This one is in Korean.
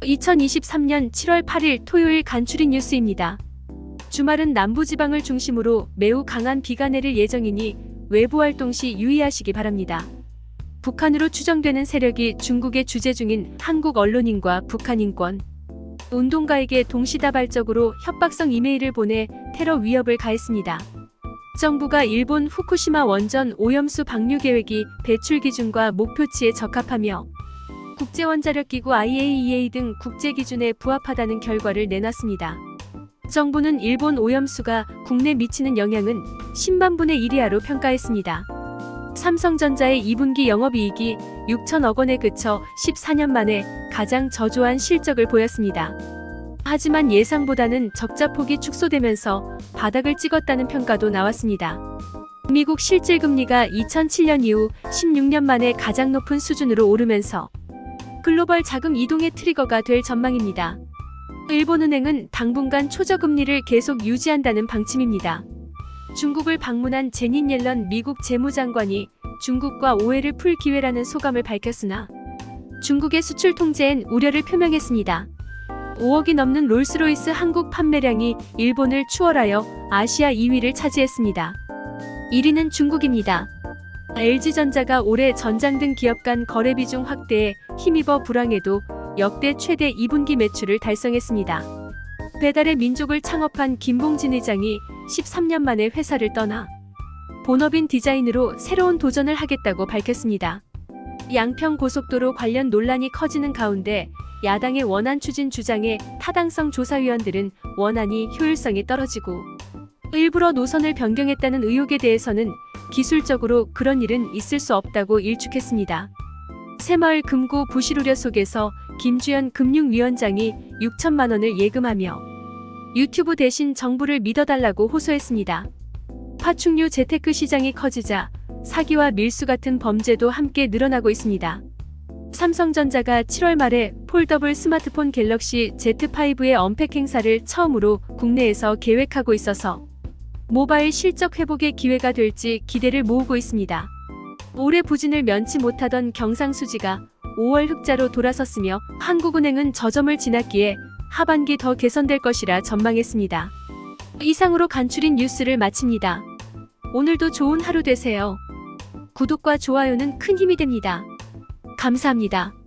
2023년 7월 8일 토요일 간추린 뉴스입니다. 주말은 남부지방을 중심으로 매우 강한 비가 내릴 예정이니 외부 활동 시 유의하시기 바랍니다. 북한으로 추정되는 세력이 중국에 주재 중인 한국 언론인과 북한 인권 운동가에게 동시다발적으로 협박성 이메일을 보내 테러 위협을 가했습니다. 정부가 일본 후쿠시마 원전 오염수 방류 계획이 배출 기준과 목표치에 적합하며 국제원자력기구 IAEA 등 국제 기준에 부합하다는 결과를 내놨습니다. 정부는 일본 오염수가 국내 미치는 영향은 10만 분의 1 이하로 평가했습니다. 삼성전자의 2분기 영업이익이 6천억 원에 그쳐 14년 만에 가장 저조한 실적을 보였습니다. 하지만 예상보다는 적자 폭이 축소되면서 바닥을 찍었다는 평가도 나왔습니다. 미국 실질 금리가 2007년 이후 16년 만에 가장 높은 수준으로 오르면서 글로벌 자금 이동의 트리거가 될 전망입니다. 일본은행은 당분간 초저금리를 계속 유지한다는 방침입니다. 중국을 방문한 제닌 옐런 미국 재무장관이 중국과 오해를 풀 기회라는 소감을 밝혔으나 중국의 수출 통제엔 우려를 표명했습니다. 5억이 넘는 롤스로이스 한국 판매량이 일본을 추월하여 아시아 2위를 차지했습니다. 1위는 중국입니다. LG전자가 올해 전장 등 기업 간 거래 비중 확대에 힘입어 불황에도 역대 최대 2분기 매출을 달성했습니다. 배달의 민족을 창업한 김봉진 의장이 13년 만에 회사를 떠나 본업인 디자인으로 새로운 도전을 하겠다고 밝혔습니다. 양평 고속도로 관련 논란이 커지는 가운데 야당의 원안 추진 주장에 타당성 조사위원들은 원안이 효율성이 떨어지고 일부러 노선을 변경했다는 의혹에 대해서는 기술적으로 그런 일은 있을 수 없다고 일축했습니다. 새마을 금고 부실 우려 속에서 김주연 금융위원장이 6천만 원을 예금하며 유튜브 대신 정부를 믿어달라고 호소했습니다. 파충류 재테크 시장이 커지자 사기와 밀수 같은 범죄도 함께 늘어나고 있습니다. 삼성전자가 7월 말에 폴더블 스마트폰 갤럭시 Z5의 언팩 행사를 처음으로 국내에서 계획하고 있어서 모바일 실적 회복의 기회가 될지 기대를 모으고 있습니다. 올해 부진을 면치 못하던 경상수지가 5월 흑자로 돌아섰으며 한국은행은 저점을 지났기에 하반기 더 개선될 것이라 전망했습니다. 이상으로 간추린 뉴스를 마칩니다. 오늘도 좋은 하루 되세요. 구독과 좋아요는 큰 힘이 됩니다. 감사합니다.